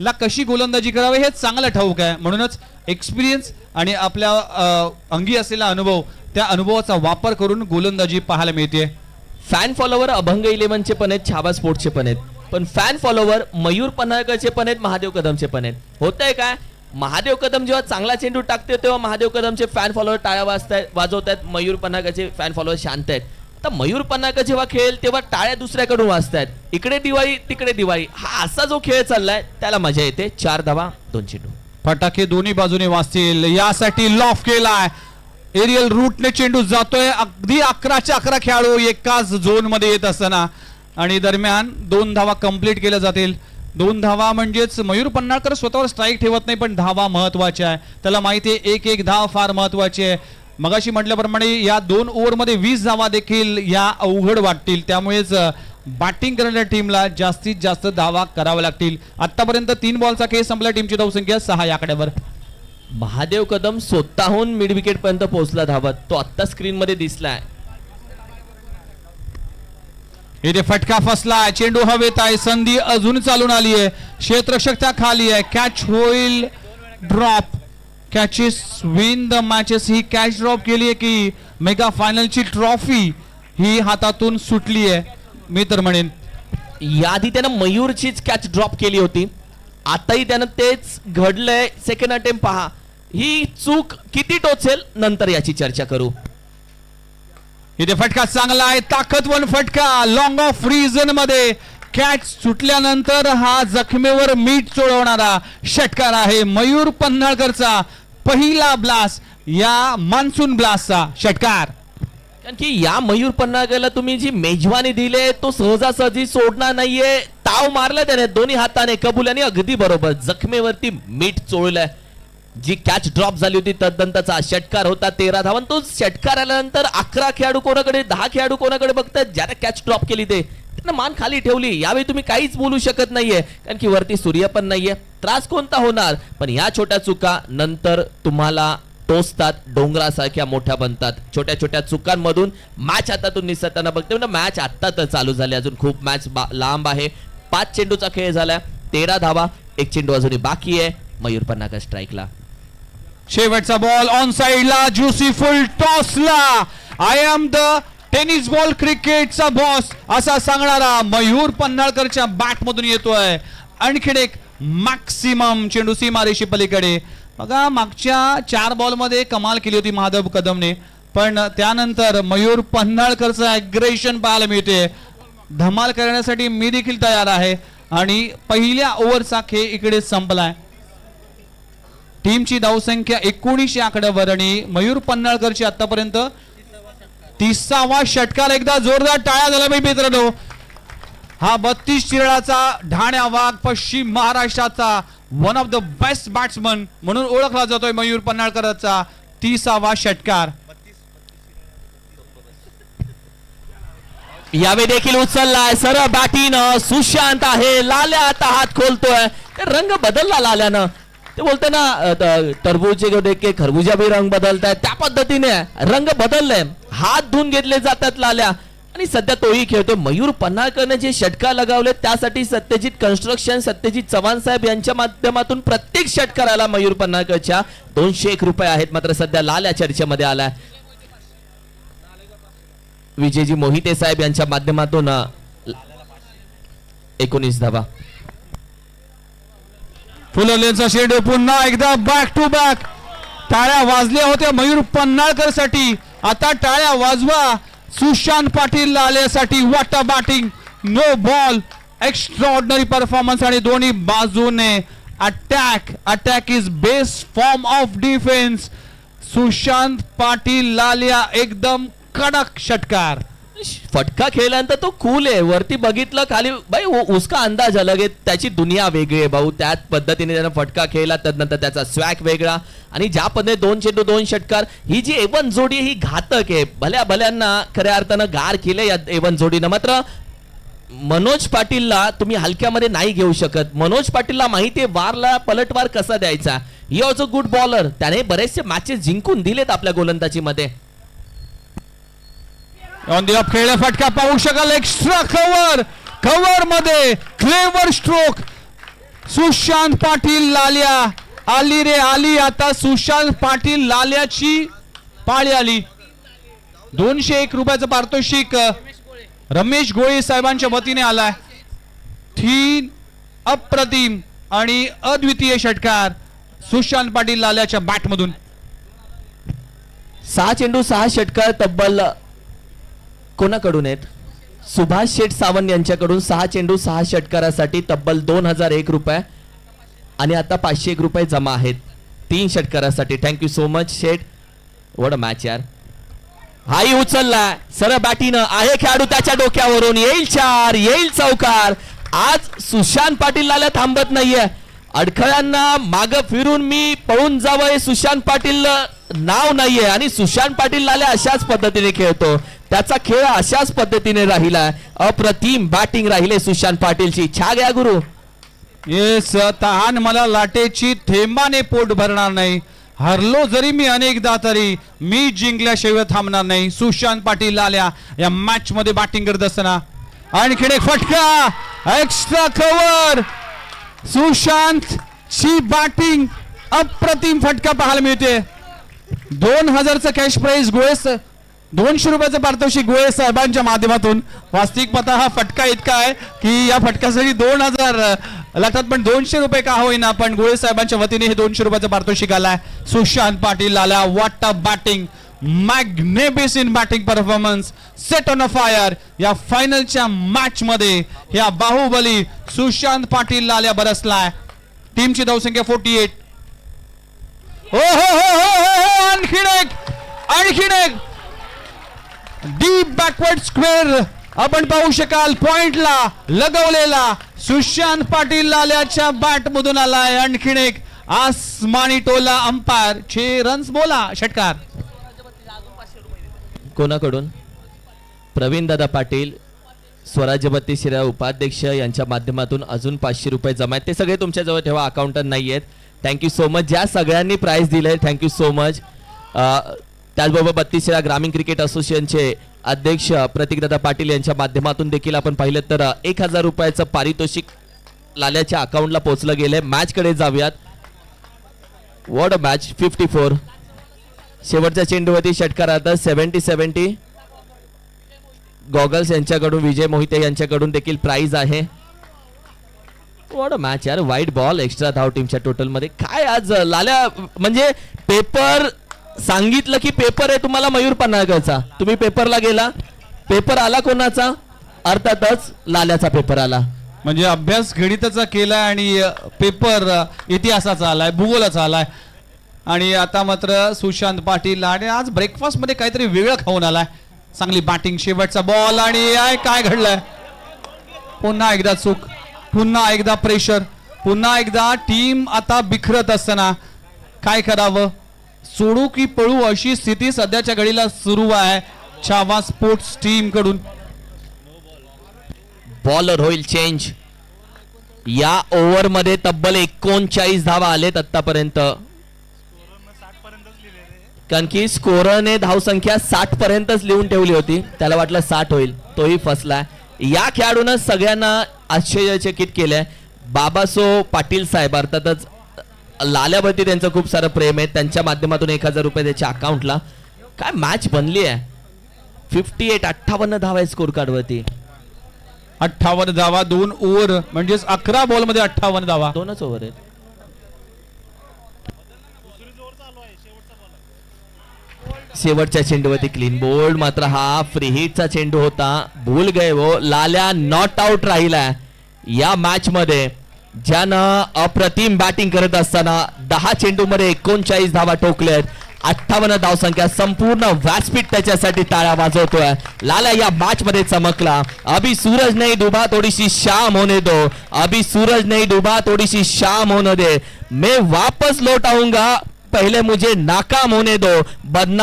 ला कशी गोलंदाजी करावी हे चांगलं ठाऊक आहे. म्हणूनच एक्सपिरियन्स आणि आपल्या अंगी असलेला अनुभव त्या अनुभवाचा वापर करून गोलंदाजी पाहायला मिळते. फॅन फॉलोवर अभंग इलेव्हनचे पण आहेत छाबा स्पोर्ट्सचे पण आहेत. पण फॅन फॉलोवर मयूर पन्हाळकरचे पण आहेत महादेव कदमचे पण आहेत. होतंय काय? महादेव कदम जेव्हा चांगला चेंडू टाकते तेव्हा महादेव कदमचे फॅन फॉलोवर टाळ्या वाजतायत वाजवत आहेत मयूर पन्हाळकरचे फॅन फॉलोवर शांत आहेत. तर मयूर पन्हाळकर जेव्हा खेळेल तेव्हा टाळ्या दुसऱ्याकडून वाजतायत. इकडे दिवाळी तिकडे दिवाळी. हा असा जो खेळ चाललाय त्याला मजा येते. चार धावा दोन चेंडू. फटाके दोन्ही बाजूने वाजतील. यासाठी लॉफ केलाय. एरियल रूटने चेंडू जातोय. अगदी अकराच्या अकरा खेळाडू एकाच झोनमध्ये येत असताना. आणि दरम्यान दोन धावा कंप्लीट केल्या जातील. दोन धावा म्हणजेच मयूर पन्नाळकर स्वतःवर स्ट्राईक ठेवत नाही पण धावा महत्त्वाच्या आहे त्याला माहिती आहे एक एक धाव फार महत्वाची आहे. मगाशी म्हटल्याप्रमाणे या दोन ओव्हरमध्ये वीस धावा देखील या अवघड वाटतील. त्यामुळेच बॅटिंग करणाऱ्या टीमला जास्तीत जास्त धावा कराव्या लागतील. आतापर्यंत तीन बॉलचा खेळ संपला. टीमची धावसंख्या सहा या आकड्यावर. महादेव कदम स्वतःहून मिड विकेट पर्यंत पोहोचला धावत तो आत्ता स्क्रीन मध्ये दिसलाय. इथे फटका फसलाय. चेंडू हवेत आहे. संधी अजून चालून आली आहे क्षेत्ररक्षकच्या खाली आहे. कॅच होईल. Drop catches win the matches he catch drop केली आहे की मेगा फायनलची ट्रॉफी ही हातातून सुटली आहे. मी तर म्हणेन. याआधी त्यानं मयूरचीच कॅच ड्रॉप केली होती. आताही त्यानं तेच घडलंय. सेकंड अटेम्प पहा. ही चूक किती टोचेल? नंतर याची चर्चा करू. इथे फटका चांगला आहे. ताकदवर फटका. लॉंग ऑफ रिझनमध्ये कॅच सुटल्यानंतर हा जखमेवर मीठ चोळवणारा षटकार आहे मयूर पन्हाळकरचा. पहिला ब्लास्ट या मान्सून ब्लास्टचा षटकार. कारण की या मयूर पन्हागला तुम्ही जी मेजवानी दिले तो सहजासहजी सोडणार नाहीये. ताव मारला त्याने दोन्ही हाताने कबुल्याने अगदी बरोबर. जखमेवरती मीठ चोळलंय. जी कॅच ड्रॉप झाली होती तद्दंताचा षटकार होता तेरा धावन तो षटकार आल्यानंतर अकरा खेळाडू कोणाकडे दहा खेळाडू कोणाकडे बघतात ज्याने कॅच ड्रॉप केली ते. मान खाली ठेवली? यावेळी तुम्ही काहीच बोलू शकत नाहीये. कारण की वरती सूर्य पण नाहीये. त्रास कोणता होणार? पण या छोट्या चुका नंतर तुम्हाला टोचतात डोंगरासारख्या मोठ्या बनतात. छोट्या छोट्या चुकांमधून मॅच हातातून निसटताना बघते. म्हणजे मॅच आत्ता तर चालू झाली. अजून खूप मॅच लांब आहे. पाच चेंडूचा खेळ झाला तेरा धावा एक चेंडू अजूनही बाकी आहे. मयूर पन्नाका स्ट्राईकला शेवटचा बॉल ऑन साइडला juicy full टॉसला I am the tennis ball क्रिकेटचा बॉस असा सांगणारा मयूर पन्हाळकरच्या बॅट मधून येतोय. आणखीन एक मॅक्सिमम चेंडू सीमारेशी पलीकडे. बघा मागच्या चार बॉलमध्ये कमाल केली होती माधव कदमने. पण त्यानंतर मयूर पन्हाळकरचं अग्रेशन पाहायला मिळते धमाल करण्यासाठी मी देखील तयार आहे. आणि पहिल्या ओव्हरचा खेळ इकडे संपलाय. टीमची धावसंख्या एकोणीसशे आकड्यावर आणि मयूर पन्हाळकरची आतापर्यंत तिसावा षटकार एकदा जोरदार टाळ्या झाला मी मित्रांनो. हा बत्तीस चिरळाचा ढाण्या वाघ पश्चिम महाराष्ट्राचा one of the best batsman म्हणून ओळखला जातोय मयूर पन्हाळकरचा तिसावा षटकार. यावेळी देखील उचललाय सरळ बॅटीनं सुशांत आहे लाल्या आता हात खोलतोय. रंग बदलला लाल्यानं. ते बोलते ना अ, खरबुजा बी खरबूजा रंग बदलताय त्या पद्धतीने रंग बदलले हात धुवून घेतले जातात लाल्या. आणि सध्या तोही खेळतोय. मयूर पन्हाळकरने जे षटकार लगावले त्यासाठी सत्यजित कन्स्ट्रक्शन सत्यजित चव्हाण साहेब यांच्या माध्यमातून प्रत्येक षटकाराला मयूर पन्हाळकरच्या दोनशे एक रुपये आहेत. मात्र सध्या लाल्या चर्चेमध्ये आलाय. विजयजी मोहिते साहेब यांच्या माध्यमातून एकोणीस धावा. फुलवलेचा शेड पुन्हा एकदा बॅक टू बॅक टाळ्या वाजल्या होत्या मयूर पन्हाळकरसाठी आता टाळ्या वाजवा. सुशांत पाटील लाल्यासाठी वाटा batting no ball extraordinary performance आणि दोन्ही बाजूने attack attack is best form of defence Sushant Patil Laliya एकदम कडक षटकार. फटका खेळल्यानंतर तो कूल आहे. वरती बघितलं खाली भाई उसका अंदाज अलग आहे. त्याची दुनिया वेगळी आहे भाऊ. त्याच पद्धतीने त्यानं फटका खेळला त्यानंतर त्याचा स्वॅक वेगळा. आणि ज्या पद्धतीने दोन चेंडू दोन षटकार ही जी एवन जोडी ही घातक आहे. भल्या भल्यांना खऱ्या अर्थानं गार केले या एवन जोडीनं. मात्र मनोज पाटीलला तुम्ही हलक्यामध्ये नाही घेऊ शकत. मनोज पाटीलला माहिती आहे वारला पलटवार कसा द्यायचा? ही ऑल्सो गुड बॉलर त्याने बरेचसे मॅचेस जिंकून दिलेत आपल्या गोलंदाजीमध्ये. ऑन दी ऑफ खेळला फटका पाहू शकाल एक्स्ट्रा कव्हर कव्हरमध्ये क्लेवर स्ट्रोक सुशांत पाटील लाल्या. आली रे आली आता सुशांत पाटील लाल्याची पाळी आली. दोनशे एक रुपयाचं पारितोषिक रमेश गोळे साहेबांच्या वतीने आलाय. तीन अप्रतिम आणि अद्वितीय षटकार सुशांत पाटील लाल्याच्या बॅटमधून सहा चेंडू सहा षटकार तब्बल कोणाकडून आहेत? सुभाष शेठ सावंत यांच्याकडून सहा चेंडू सहा षटकारासाठी तब्बल दोन हजार एक रुपये आणि आता पाचशे एक रुपये जमा आहेत. तीन षटकारासाठी. थँक्यू सो मच शेठ. वड मॅच यार. हाई उचललाय. सरळ बॅटीनं आहे खेळाडू त्याच्या डोक्यावरून. येईल चार येईल चौकार. आज सुशांत पाटील थांबत नाहीये. अडखळ्यांना माग फिरून मी पळून जावं हे सुशांत पाटील नाव नाहीये आणि सुशांत पाटील लाल्या अशाच पद्धतीने खेळतो. त्याचा खेळ अशाच पद्धतीने राहिला अप्रतिम बॅटिंग राहिले सुशांत पाटीलची. छा घ्या गुरु. येस तहान मला लाटेची थेंबाने पोट भरणार नाही. हरलो जरी मी अनेकदा तरी मी जिंकल्याशिवाय थांबणार नाही. सुशांत पाटील आल्या. या मॅच मध्ये बॅटिंग करत असताना. आणखीन एक फटका. एक्स्ट्रा कव्हर सुशांत ची बॅटिंग अप्रतिम फटका पाहायला मिळते. दोन हजारचं कॅश प्राईज गोळेस. दोनशे रुपयाचं पारितोषिक गोळे साहेबांच्या माध्यमातून. वास्तविक पता हा फटका इतका आहे की या फटक्यासाठी दोन हजार लागतात पण दोनशे रुपये का होईना पण गोळे साहेबांच्या वतीने हे दोनशे रुपयाचं पारितोषिक आलाय सुशांत पाटील आला वाट batting मॅग्नेबिस in batting performance set on a fire या फायनलच्या मॅच मध्ये या बाहुबली सुशांत पाटील लाल्या बरसलाय. टीमची धावसंख्या फोर्टी एट ओ हो हो हो हो हो आणखीन एक आणखीन एक. डीप बॅकवर्ड स्क्वेअर आपण पाहू शकाल पॉइंटला लगवलेला सुशांत पाटील लाल्याच्या बॅट मधून आलाय. आणखीन एक आसमानी टोला अंपायर छे रन्स बोला षटकार. कोणाकडून? प्रवीण दादा पाटील स्वराज्य बत्ती शिरा उपाध्यक्ष यांच्या माध्यमातून अजून पाचशे रुपये जमा आहेत. ते सगळे तुमच्याजवळ ठेवा अकाउंटंट नाही आहेत थँक्यू सो मच ज्या सगळ्यांनी प्राईज दिले थँक्यू सो मच त्याचबरोबर बत्तीस ग्रामीण क्रिकेट असोसिएशनचे अध्यक्ष प्रतीकदादा पाटील यांच्या माध्यमातून देखील आपण पाहिलं तर एक हजार रुपयाचं पारितोषिक लाल्याच्या अकाउंटला पोहोचलं गेलंय. मॅचकडे जाऊयात. What a match fifty four शेवटच्या चेंडूवरती षटकारात सेव्हन्टी सेव्हन्टी गॉगल्स यांच्याकडून विजय मोहिते यांच्याकडून देखील प्राइज आहे. वॉट अ मॅच यार वाईट बॉल एक्स्ट्रा धाव टीमच्या टोटलमध्ये काय आज लाल्या म्हणजे पेपर सांगितलं की पेपर आहे तुम्हाला मयूर पन्हाळकरचा तुम्ही पेपरला गेला. पेपर आला कोणाचा? अर्थातच लाल्याचा पेपर आला. म्हणजे अभ्यास गणिताचा केलाय आणि पेपर इतिहासाचा आलाय भूगोलाचा आलाय. आणि आता मात्र सुशांत पाटील आणि आज ब्रेकफास्टमध्ये काहीतरी वेगळं खाऊन आलाय. चांगली बॅटिंग शेवटचा बॉल आणि आय काय घडलंय? पुन्हा एकदा चूक. पुन्हा एकदा प्रेशर पुन्हा एकदा टीम आता बिखरत असताना. काय करावं? सोडू की पळू अशी स्थिती सध्याच्या घडीला सुरू आहे. छावा स्पोर्ट्स टीमकडून. बॉलर होईल चेंज या ओव्हरमध्ये तब्बल एकोणचाळीस धावा आलेत आतापर्यंत कारण की स्कोरने धावसंख्या साठ पर्यंतच लिहून ठेवली होती. त्याला वाटलं साठ होईल. तोही फसलाय या खेळाडूनं सगळ्यांना आश्चर्यचकित केलंय. बाबासो पाटील साहेब अर्थातच लाल्यावरती त्यांचं खूप सारं प्रेम आहे. त्यांच्या माध्यमातून एक हजार रुपये त्याच्या अकाउंटला काय मॅच बनली आहे? फिफ्टी एट अठ्ठावन्न धावा आहे स्कोर कार्ड वरती अठ्ठावन्न धावा दोन ओव्हर म्हणजेच अकरा बॉलमध्ये अठ्ठावन्न धावा. दोनच ओव्हर आहेत. शेवटच्या चेंडूवरती क्लीन बोल्ड मात्र हा फ्री हिटचा चेंडू होता. भूल गए वो लाल्या नॉट आउट राहिला या मॅच मध्ये ज्यानं अप्रतिम बॅटिंग करत असताना दहा चेंडू मध्ये एकोणचाळीस धावा ठोकल्यात अठ्ठावन्न धावसंख्या संपूर्ण व्यासपीठ त्याच्यासाठी टाळ्या वाजवतोय. लाला या मॅच मध्ये चमकला. अभी सूरज नाही डुबा थोडीशी श्याम शाम होने दो. अभी सूरज नहीं डुबा थोडीशी श्याम शाम होने दे. मैं वापस लौट आऊंगा पहले मुझे नाकाम होने दो. बदनाम